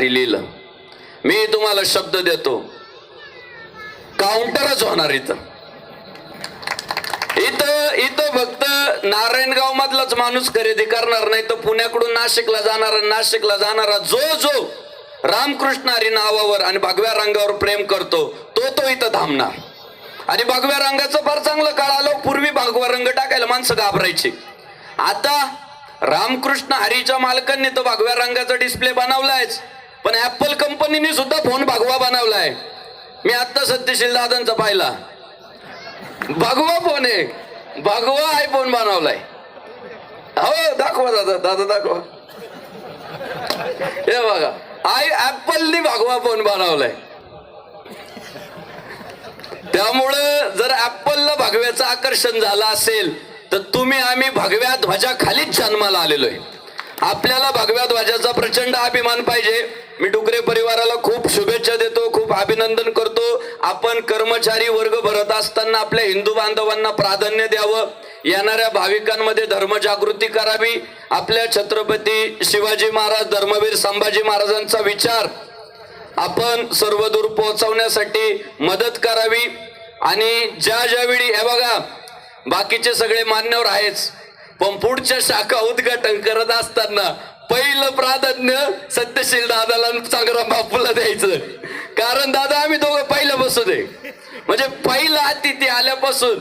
भारी लिहिलं. मी तुम्हाला शब्द देतो. काउंटरच होणार इथं. इथं इथं फक्त नारायणगाव मधलाच माणूस खरेदी करणार नाही तर पुण्याकडून नाशिकला जाणारा नाशिकला जाणारा जो जो रामकृष्ण हरी नावावर आणि भगव्या रंगावर प्रेम करतो तो तो इथं थांबणार. आणि भगव्या रंगाचं फार चांगलं काळ आलं पूर्वी भगवा रंग टाकायला माणसं घाबरायची. आता रामकृष्ण हरीच्या मालकांनी तर भगव्या रंगाचा डिस्प्ले बनवलायच. पण ऍपल कंपनीने सुद्धा फोन भगवा बनवलाय. मी आत्ता सत्यशील दादांचा पाहिला. भगवा फोन आहे. भगवा आयफोन बनवलाय. हो दाखवा दादा दादा दाखवा. हे बघा आय ऍपलनी भगवा फोन बनवलाय. त्यामुळं जर ऍपलला भगव्याचं आकर्षण झालं असेल तर तुम्ही आम्ही भगव्या ध्वजा खालीच जन्माला आलेलो आहे आपल्याला भगव्या ध्वजाचा प्रचंड अभिमान पाहिजे. मी डुकरे परिवाराला खूप शुभेच्छा देतो खूप अभिनंदन करतो. आपण कर्मचारी वर्ग भरत असताना आपल्या हिंदू बांधवांना प्राधान्य द्यावं. येणाऱ्या भाविकांमध्ये धर्मजागृती करावी. आपल्या छत्रपती शिवाजी महाराज धर्मवीर संभाजी महाराजांचा विचार आपण सर्व दूर पोहोचवण्यासाठी मदत करावी. आणि ज्या ज्यावेळी हे बघा बाकीचे सगळे मान्यवर आहेच पण पुढच्या शाखा उद्घाटन करत असताना पहिलं प्राधान्य सत्यशील दादाला आणि बापूला द्यायचं. कारण दादा आम्ही दोघं पहिलं बसू दे. म्हणजे पहिला अतिथी आल्यापासून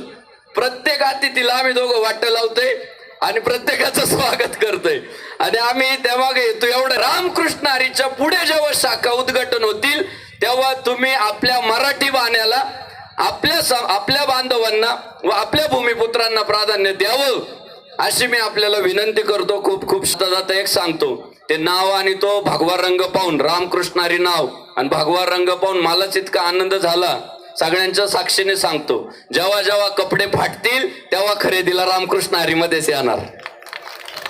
प्रत्येक अतिथीला आम्ही दोघं वाट लावतोय आणि प्रत्येकाचं स्वागत करतोय. आणि आम्ही त्यामागे येतो. एवढं रामकृष्ण हरीच्या पुढे जेव्हा शाखा उद्घाटन होतील तेव्हा तुम्ही आपल्या मराठी बाण्याला आपल्या आपल्या बांधवांना व आपल्या भूमिपुत्रांना प्राधान्य द्यावं. अशी मी आपल्याला विनंती करतो खूप खूप जाता एक सांगतो. ते नाव आणि तो भगवा रंग पाहून रामकृष्ण हरी नाव आणि भगवा रंग पाहून मलाच इतका आनंद झाला. सगळ्यांच्या साक्षीने सांगतो जेव्हा जेव्हा कपडे फाटतील तेव्हा खरेदीला रामकृष्ण हरीमध्येच येणार.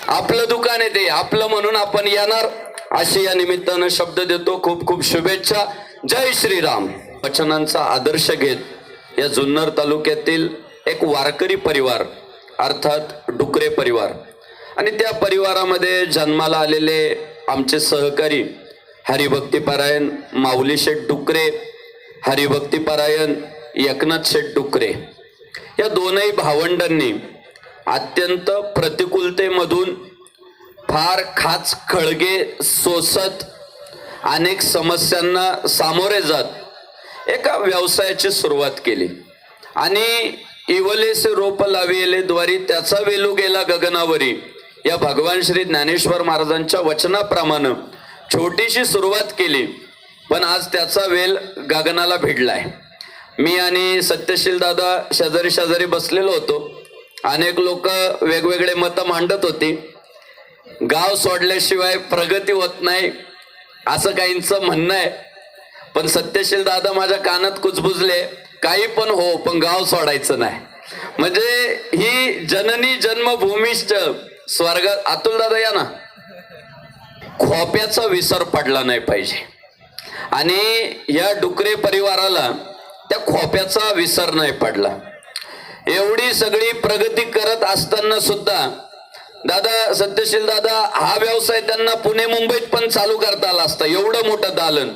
आपलं दुकान आहे ते आपलं म्हणून आपण येणार. अशी या निमित्तानं शब्द देतो खूप खूप शुभेच्छा. जय श्रीराम. वचनांचा आदर्श घेत या जुन्नर तालुक्यातील एक वारकरी परिवार अर्थात डुकरे परिवार. आणि त्या परिवारामध्ये जन्माला आलेले आमचे सहकारी हरिभक्तीपरायण माऊली शेठ डुकरे हरिभक्तीपरायण एकनाथ शेठ डुकरे. या दोनही भावंडांनी अत्यंत प्रतिकूलतेमधून फार खाच खळगे सोसत अनेक समस्यांना सामोरे जात एका व्यवसायाची सुरुवात केली. आणि इवलेसे रोप लाविले द्वारी त्याचा वेलू गेला गगनावरी. या भगवान श्री ज्ञानेश्वर महाराजांच्या वचनाप्रमाणे छोटीशी सुरुवात केली पण आज त्याचा वेल गगनाला भिडलाय. मी आणि सत्यशील दादा शेजारी शेजारी बसलेलो होतो. अनेक लोक वेगवेगळे मतं मांडत होती. गाव सोडल्याशिवाय प्रगती होत नाही असं काहींचं म्हणणं आहे. पण सत्यशील दादा माझ्या कानात कुजबुजले काही पण हो पण गाव सोडायचं नाही. म्हणजे ही जननी जन्मभूमीष्ट स्वर्ग अतुल दादा या ना. खोप्याचा विसर पडला नाही पाहिजे. आणि या डुकरे परिवाराला त्या खोप्याचा विसर नाही पडला. एवढी सगळी प्रगती करत असताना सुद्धा दादा सत्यशील दादा हा व्यवसाय त्यांना पुणे मुंबईत पण चालू करता आला असता. एवढं मोठं दालन.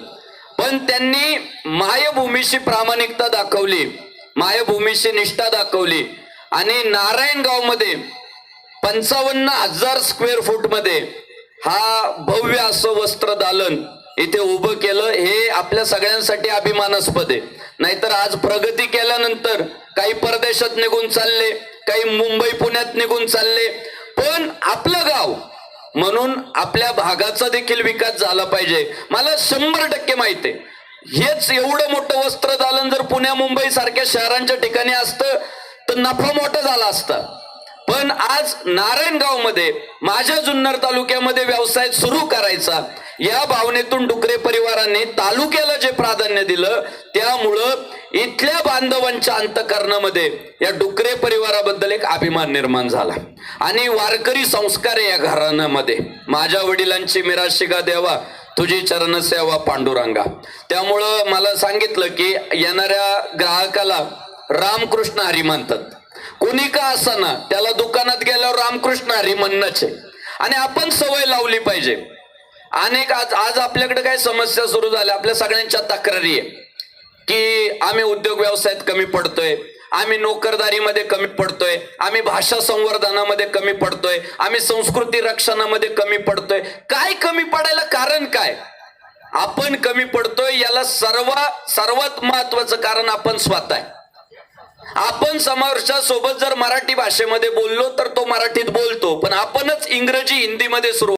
पण त्यांनी मायभूमीशी प्रामाणिकता दाखवली मायभूमीशी निष्ठा दाखवली. आणि नारायणगावमध्ये पंचावन्न हजार स्क्वेअर फूटमध्ये हा भव्य असं वस्त्र दालन इथे उभं केलं हे आपल्या सगळ्यांसाठी अभिमानास्पद आहे. नाहीतर आज प्रगती केल्यानंतर काही परदेशात निघून चालले काही मुंबई पुण्यात निघून चालले. पण आपलं गाव म्हणून आपल्या भागाचा देखील विकास झाला पाहिजे. मला शंभर टक्के माहिती आहे. हेच एवढं मोठं वस्त्र दालन जर पुण्या मुंबई सारख्या शहरांच्या ठिकाणी असतं तर नफा मोठा झाला असता. पण आज नारायणगावमध्ये माझ्या जुन्नर तालुक्यामध्ये व्यवसाय सुरू करायचा. या भावनेतून डुकरे परिवाराने तालुक्याला जे प्राधान्य दिलं त्यामुळं इथल्या बांधवांच्या अंतकरणामध्ये या डुकरे परिवाराबद्दल एक अभिमान निर्माण झाला. आणि वारकरी संस्कार या घराण्यामध्ये. माझ्या वडिलांची मिराशिका देवा तुझी चरण सेवा पांडुरंगा. त्यामुळं मला सांगितलं की येणाऱ्या ग्राहकाला रामकृष्ण हरी म्हणतात. कुणी का असाना त्याला दुकानात गेल्यावर रामकृष्ण हरी म्हणणंच आहे. आणि आपण सवय लावली पाहिजे. अनेक आज आज आपल्याकडे काय समस्या सुरू झाल्या. आपल्या सगळ्यांच्या तक्रारी आहे की आम्ही उद्योग व्यवसायात कमी पडतोय. आम्ही नोकरदारीमध्ये कमी पडतोय. आम्ही भाषा संवर्धनामध्ये कमी पडतोय. आम्ही संस्कृती रक्षणामध्ये कमी पडतोय. काय कमी पडायला कारण काय? आपण कमी पडतोय याला सर्व सर्वात महत्वाचं कारण आपण स्वतः आहे. आपण समोरच्या सोबत जर मराठी भाषेमध्ये बोललो तर तो मराठीत बोलतो. पण आपणच इंग्रजी हिंदीमध्ये सुरू